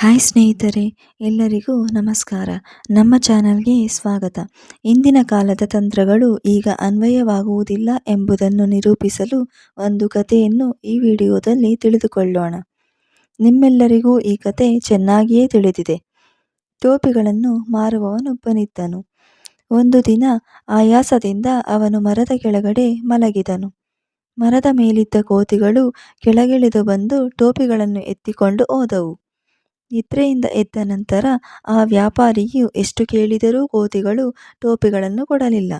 Hi ಸ್ನೇಹಿತರೆ, ಎಲ್ಲರಿಗೂ ನಮಸ್ಕಾರ. ನಮ್ಮ ಚಾನಲ್ಗೆ ಸ್ವಾಗತ. ಇಂದಿನ ಕಾಲದ ತಂತ್ರಗಳು ಈಗ ಅನ್ವಯವಾಗುವುದಿಲ್ಲ ಎಂಬುದನ್ನು ನಿರೂಪಿಸಲು ಒಂದು ಕಥೆಯನ್ನು ಈ ವಿಡಿಯೋದಲ್ಲಿ ತಿಳಿದುಕೊಳ್ಳೋಣ. ನಿಮ್ಮೆಲ್ಲರಿಗೂ ಈ ಕತೆ ಚೆನ್ನಾಗಿಯೇ ತಿಳಿದಿದೆ. ಟೋಪಿಗಳನ್ನು ಮಾರುವವನೊಬ್ಬನಿದ್ದನು ಒಂದು ದಿನ ಆಯಾಸದಿಂದ ಅವನು ಮರದ ಕೆಳಗಡೆ ಮಲಗಿದನು. ಮರದ ಮೇಲಿದ್ದ ಕೋತಿಗಳು ಕೆಳಗಿಳಿದು ಬಂದು ಟೋಪಿಗಳನ್ನು ಎತ್ತಿಕೊಂಡು ಹೋದವು. ನಿದ್ರೆಯಿಂದ ಎದ್ದ ನಂತರ ಆ ವ್ಯಾಪಾರಿಯು ಎಷ್ಟು ಕೇಳಿದರೂ ಕೋತಿಗಳು ಟೋಪಿಗಳನ್ನು ಕೊಡಲಿಲ್ಲ.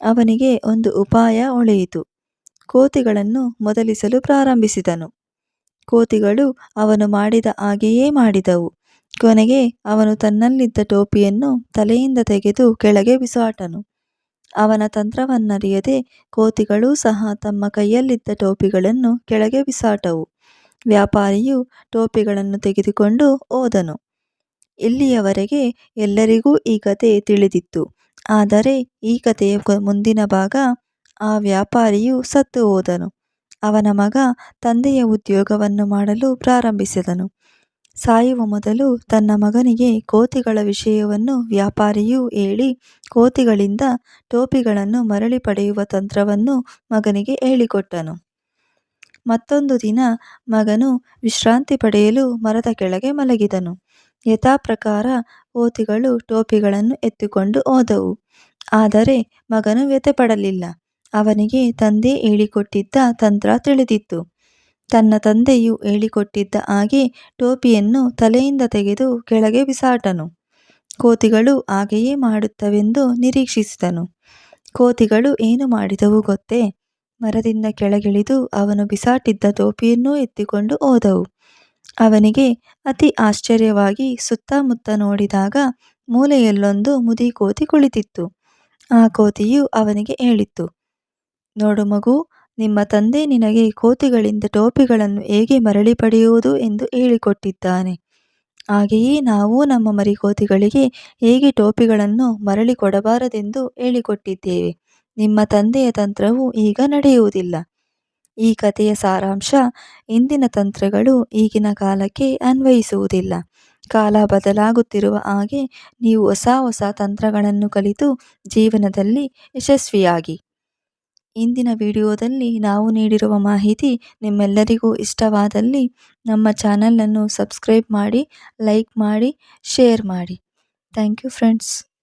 ಅವನಿಗೆ ಒಂದು ಉಪಾಯ ಒಳೆಯಿತು. ಕೋತಿಗಳನ್ನು ಮೊದಲಿಸಲು ಪ್ರಾರಂಭಿಸಿದನು. ಕೋತಿಗಳು ಅವನು ಮಾಡಿದ ಹಾಗೆಯೇ ಮಾಡಿದವು. ಕೊನೆಗೆ ಅವನು ತನ್ನಲ್ಲಿದ್ದ ಟೋಪಿಯನ್ನು ತಲೆಯಿಂದ ತೆಗೆದು ಕೆಳಗೆ ಬಿಸಾಟನು. ಅವನ ತಂತ್ರವನ್ನರಿಯದೆ ಕೋತಿಗಳೂ ಸಹ ತಮ್ಮ ಕೈಯಲ್ಲಿದ್ದ ಟೋಪಿಗಳನ್ನು ಕೆಳಗೆ ಬಿಸಾಟವು. ವ್ಯಾಪಾರಿಯು ಟೋಪಿಗಳನ್ನು ತೆಗೆದುಕೊಂಡು ಹೋದನು. ಇಲ್ಲಿಯವರೆಗೆ ಎಲ್ಲರಿಗೂ ಈ ಕತೆ ತಿಳಿದಿತ್ತು. ಆದರೆ ಈ ಕಥೆಯ ಮುಂದಿನ ಭಾಗ ಆ ವ್ಯಾಪಾರಿಯು ಸತ್ತು ಹೋದನು. ಅವನ ಮಗ ತಂದೆಯ ಉದ್ಯೋಗವನ್ನು ಮಾಡಲು ಪ್ರಾರಂಭಿಸಿದನು. ಸಾಯುವ ಮೊದಲು ತನ್ನ ಮಗನಿಗೆ ಕೋತಿಗಳ ವಿಷಯವನ್ನು ವ್ಯಾಪಾರಿಯು ಹೇಳಿ, ಕೋತಿಗಳಿಂದ ಟೋಪಿಗಳನ್ನು ಮರಳಿ ಪಡೆಯುವ ತಂತ್ರವನ್ನು ಮಗನಿಗೆ ಹೇಳಿಕೊಟ್ಟನು. ಮತ್ತೊಂದು ದಿನ ಮಗನು ವಿಶ್ರಾಂತಿ ಪಡೆಯಲು ಮರದ ಕೆಳಗೆ ಮಲಗಿದನು. ಯಥಾಪ್ರಕಾರ ಕೋತಿಗಳು ಟೋಪಿಗಳನ್ನು ಎತ್ತಿಕೊಂಡು ಹೋದವು. ಆದರೆ ಮಗನು ವ್ಯಥೆಪಡಲಿಲ್ಲ. ಅವನಿಗೆ ತಂದೆ ಹೇಳಿಕೊಟ್ಟಿದ್ದ ತಂತ್ರ ತಿಳಿದಿತ್ತು. ತನ್ನ ತಂದೆಯು ಹೇಳಿಕೊಟ್ಟಿದ್ದ ಹಾಗೆ ಟೋಪಿಯನ್ನು ತಲೆಯಿಂದ ತೆಗೆದು ಕೆಳಗೆ ಬಿಸಾಟನು. ಕೋತಿಗಳು ಹಾಗೆಯೇ ಮಾಡುತ್ತವೆಂದು ನಿರೀಕ್ಷಿಸಿದನು. ಕೋತಿಗಳು ಏನು ಮಾಡಿದವು ಗೊತ್ತೇ? ಮರದಿಂದ ಕೆಳಗಿಳಿದು ಅವನು ಬಿಸಾಟಿದ್ದ ಟೋಪಿಯನ್ನೂ ಎತ್ತಿಕೊಂಡು ಹೋದವು. ಅವನಿಗೆ ಅತಿ ಆಶ್ಚರ್ಯವಾಗಿ ಸುತ್ತಮುತ್ತ ನೋಡಿದಾಗ ಮೂಲೆಯಲ್ಲೊಂದು ಮುದಿ ಕೋತಿ ಕುಳಿತಿತ್ತು. ಆ ಕೋತಿಯು ಅವನಿಗೆ ಹೇಳಿತ್ತು, ನೋಡು ಮಗು, ನಿಮ್ಮ ತಂದೆ ನಿನಗೆ ಕೋತಿಗಳಿಂದ ಟೋಪಿಗಳನ್ನು ಹೇಗೆ ಮರಳಿ ಪಡೆಯುವುದು ಎಂದು ಹೇಳಿಕೊಟ್ಟಿದ್ದಾನೆ. ಹಾಗೆಯೇ ನಾವು ನಮ್ಮ ಮರಿಕೋತಿಗಳಿಗೆ ಹೇಗೆ ಟೋಪಿಗಳನ್ನು ಮರಳಿ ಕೊಡಬಾರದೆಂದು ಹೇಳಿಕೊಟ್ಟಿದ್ದೇವೆ. ನಿಮ್ಮ ತಂದೆಯ ತಂತ್ರವು ಈಗ ನಡೆಯುವುದಿಲ್ಲ. ಈ ಕಥೆಯ ಸಾರಾಂಶ, ಇಂದಿನ ತಂತ್ರಗಳು ಈಗಿನ ಕಾಲಕ್ಕೆ ಅನ್ವಯಿಸುವುದಿಲ್ಲ. ಕಾಲ ಬದಲಾಗುತ್ತಿರುವ ಹಾಗೆ ನೀವು ಹೊಸ ಹೊಸ ತಂತ್ರಗಳನ್ನು ಕಲಿತು ಜೀವನದಲ್ಲಿ ಯಶಸ್ವಿಯಾಗಿ. ಇಂದಿನ ವಿಡಿಯೋದಲ್ಲಿ ನಾವು ನೀಡಿರುವ ಮಾಹಿತಿ ನಿಮ್ಮೆಲ್ಲರಿಗೂ ಇಷ್ಟವಾದಲ್ಲಿ ನಮ್ಮ ಚಾನಲನ್ನು ಸಬ್ಸ್ಕ್ರೈಬ್ ಮಾಡಿ, ಲೈಕ್ ಮಾಡಿ, ಶೇರ್ ಮಾಡಿ. Thank you friends.